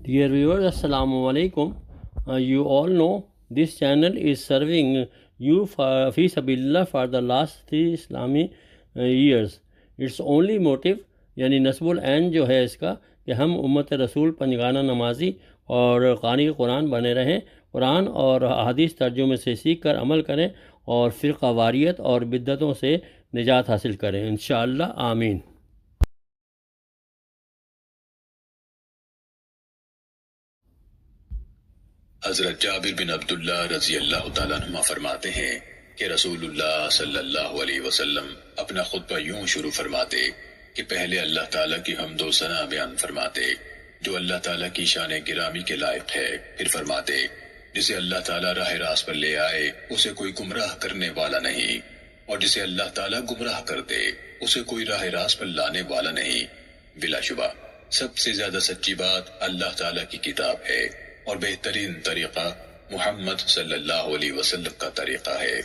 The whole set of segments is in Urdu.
Dear viewers, Assalamu alaikum. Uh, you all know this channel is serving you for fi for the last three Islamic uh, years. Its only motive یعنی نصب العین جو ہے اس کا کہ ہم امت رسول پنجگانہ نمازی اور قاری قرآن بنے رہیں قرآن اور حدیث ترجمے سے سیکھ کر عمل کریں اور فرقہ واریت اور بدتوں سے نجات حاصل کریں انشاءاللہ آمین حضرت جابر بن عبداللہ رضی اللہ تعالیٰ عنہ فرماتے ہیں کہ رسول اللہ صلی اللہ علیہ وسلم اپنا خطبہ یوں شروع فرماتے کہ پہلے اللہ تعالیٰ کی حمد و ثنا بیان فرماتے، جو اللہ تعالیٰ کی شان گرامی کے لائق ہے، پھر فرماتے، جسے اللہ تعالیٰ راہ راست پر لے آئے، اسے کوئی گمراہ کرنے والا نہیں، اور جسے اللہ تعالیٰ گمراہ کر دے، اسے کوئی راہ راست پر لانے والا نہیں۔ بلا شبہ، سب سے زیادہ سچی بات اللہ تعالیٰ کی کتاب ہے۔ اور بہترین طریقہ محمد صلی اللہ علیہ وسلم کا طریقہ ہے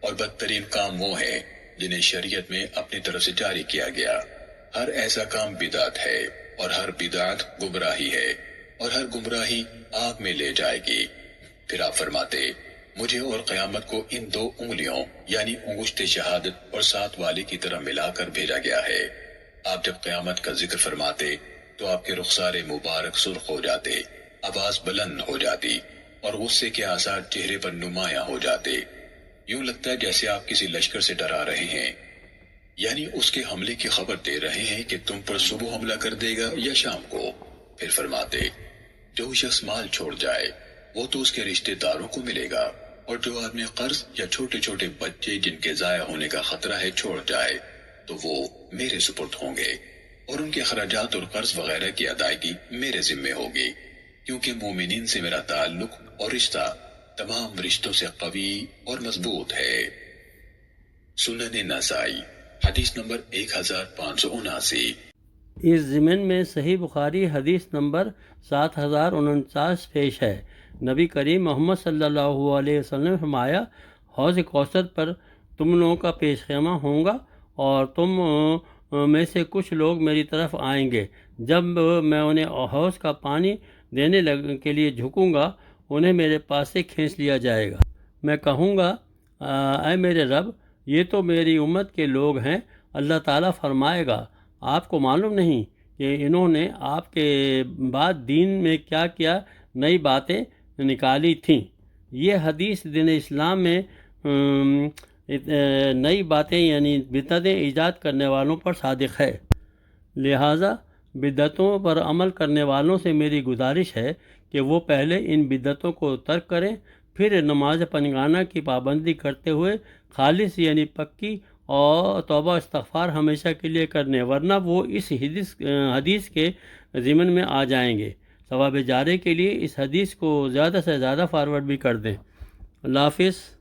اور بدترین کام وہ ہے جنہیں شریعت میں اپنی طرف سے جاری کیا گیا۔ ہر ایسا کام بدعت ہے اور ہر بدعت گمراہی ہے اور ہر گمراہی آگ میں لے جائے گی۔ پھر آپ فرماتے، مجھے اور قیامت کو ان دو انگلیوں یعنی انگشت شہادت اور ساتھ والے کی طرح ملا کر بھیجا گیا ہے۔ آپ جب قیامت کا ذکر فرماتے تو آپ کے رخسار مبارک سرخ ہو جاتے۔ آواز بلند ہو جاتی اور غصے کے آثار چہرے پر نمایاں ہو جاتے۔ یوں لگتا ہے جیسے آپ کسی لشکر سے ڈرا رہے ہیں۔ یعنی اس کے حملے کی خبر دے رہے ہیں کہ تم پر صبح حملہ کر دے گا یا شام کو۔ پھر فرماتے، جو شخص مال چھوڑ جائے، وہ تو اس کے رشتہ داروں کو ملے گا۔ اور جو آدمی قرض یا چھوٹے چھوٹے بچے جن کے ضائع ہونے کا خطرہ ہے چھوڑ جائے، تو وہ میرے سپرد ہوں گے۔ اور ان کے اخراجات اور قرض وغیرہ کی ادائیگی میرے ذمے ہوگی۔ کیونکہ مومنین سے میرا تعلق اور رشتہ تمام رشتوں سے قوی اور مضبوط ہے۔ سنن نسائی، حدیث نمبر ایک ہزار پانچ سو اناسی۔ اس ضمن میں صحیح بخاری حدیث نمبر سات ہزار انچاس پیش ہے۔ نبی کریم محمد صلی اللہ علیہ وسلم نے فرمایا، حوض کوثر پر تم لوگوں کا پیش خیمہ ہوں گا اور تم میں سے کچھ لوگ میری طرف آئیں گے۔ جب میں انہیں حوض کا پانی دینے لگ، کے لیے جھکوں گا، انہیں میرے پاس سے کھینچ لیا جائے گا۔ میں کہوں گا اے میرے رب، یہ تو میری امت کے لوگ ہیں، اللہ تعالیٰ فرمائے گا۔ آپ کو معلوم نہیں کہ انہوں نے آپ کے بعد دین میں کیا کیا نئی باتیں نکالی تھیں۔ یہ حدیث دین اسلام میں نئی باتیں یعنی بدعتیں ایجاد کرنے والوں پر صادق ہے۔ لہٰذا بدعتوں پر عمل کرنے والوں سے میری گزارش ہے کہ وہ پہلے ان بدعتوں کو ترک کریں، پھر نماز پنگانہ کی پابندی کرتے ہوئے خالص یعنی پکی اور توبہ استغفار ہمیشہ کے لیے کرنے، ورنہ وہ اس حدیث حدیث کے ضمن میں آ جائیں گے۔ ثواب جارے کے لیے اس حدیث کو زیادہ سے زیادہ فارورڈ بھی کر دیں۔ اللہ حافظ۔